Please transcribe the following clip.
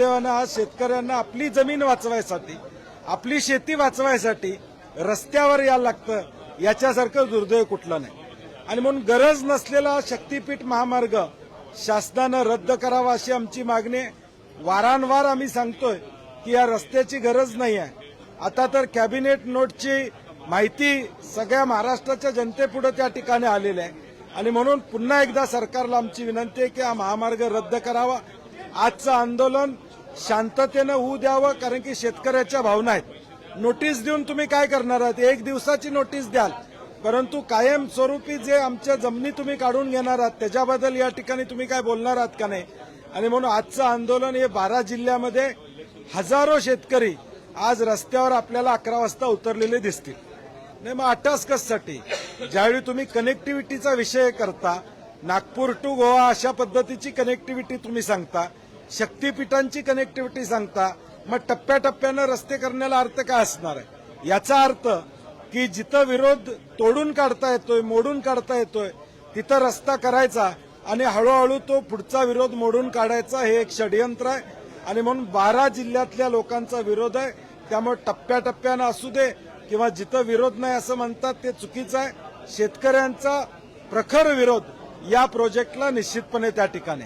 देवानं आज शेतकऱ्यांना आपली जमीन वाचवायसाठी आपली शेती वाचवायसाठी रस्त्यावर यायला लागतं याच्यासारखं दुर्दैव कुठलं नाही. आणि म्हणून गरज नसलेला शक्तीपीठ महामार्ग शासनानं रद्द करावा अशी आमची मागणी वारंवार आम्ही सांगतोय की या रस्त्याची गरज नाही आहे. आता तर कॅबिनेट नोटची माहिती सगळ्या महाराष्ट्राच्या जनतेपुढे त्या ठिकाणी आलेली आहे. आणि म्हणून पुन्हा एकदा सरकारला आमची विनंती आहे की हा महामार्ग रद्द करावा. आजचं आंदोलन शांततेनं होऊ द्यावं कारण की शेतकऱ्याच्या भावना आहेत. नोटीस देऊन तुम्ही काय करणार आहात? एक दिवसाची नोटीस द्याल. परंतु कायमस्वरूपी जे आमच्या जमिनी तुम्ही काढून घेणार आहात त्याच्याबद्दल या ठिकाणी तुम्ही काय बोलणार आहात का नाही? आणि म्हणून आजचं आंदोलन हे बारा जिल्ह्यामध्ये हजारो शेतकरी आज रस्त्यावर आपल्याला अकरा वाजता उतरलेले दिसतील. नाही मग अटास्कससाठी ज्यावेळी तुम्ही कनेक्टिव्हिटीचा विषय करता नागपूर टू गोवा अशा पद्धतीची कनेक्टिव्हिटी तुम्ही सांगता शक्तीपीठांची कनेक्टिव्हिटी सांगता मग टप्प्याटप्प्यानं रस्ते करण्याला अर्थ काय असणार आहे? याचा अर्थ की जिथं विरोध तोडून काढता येतोय मोडून काढता येतोय तिथं रस्ता करायचा आणि हळूहळू तो पुढचा विरोध मोडून काढायचा हे एक षडयंत्र आहे. आणि म्हणून बारा जिल्ह्यातल्या लोकांचा विरोध आहे. त्यामुळे टप्प्याटप्प्यानं असू दे किंवा जिथं विरोध नाही असं म्हणतात ते चुकीचं आहे. शेतकऱ्यांचा प्रखर विरोध या प्रोजेक्टला निश्चितपणे त्या ठिकाणी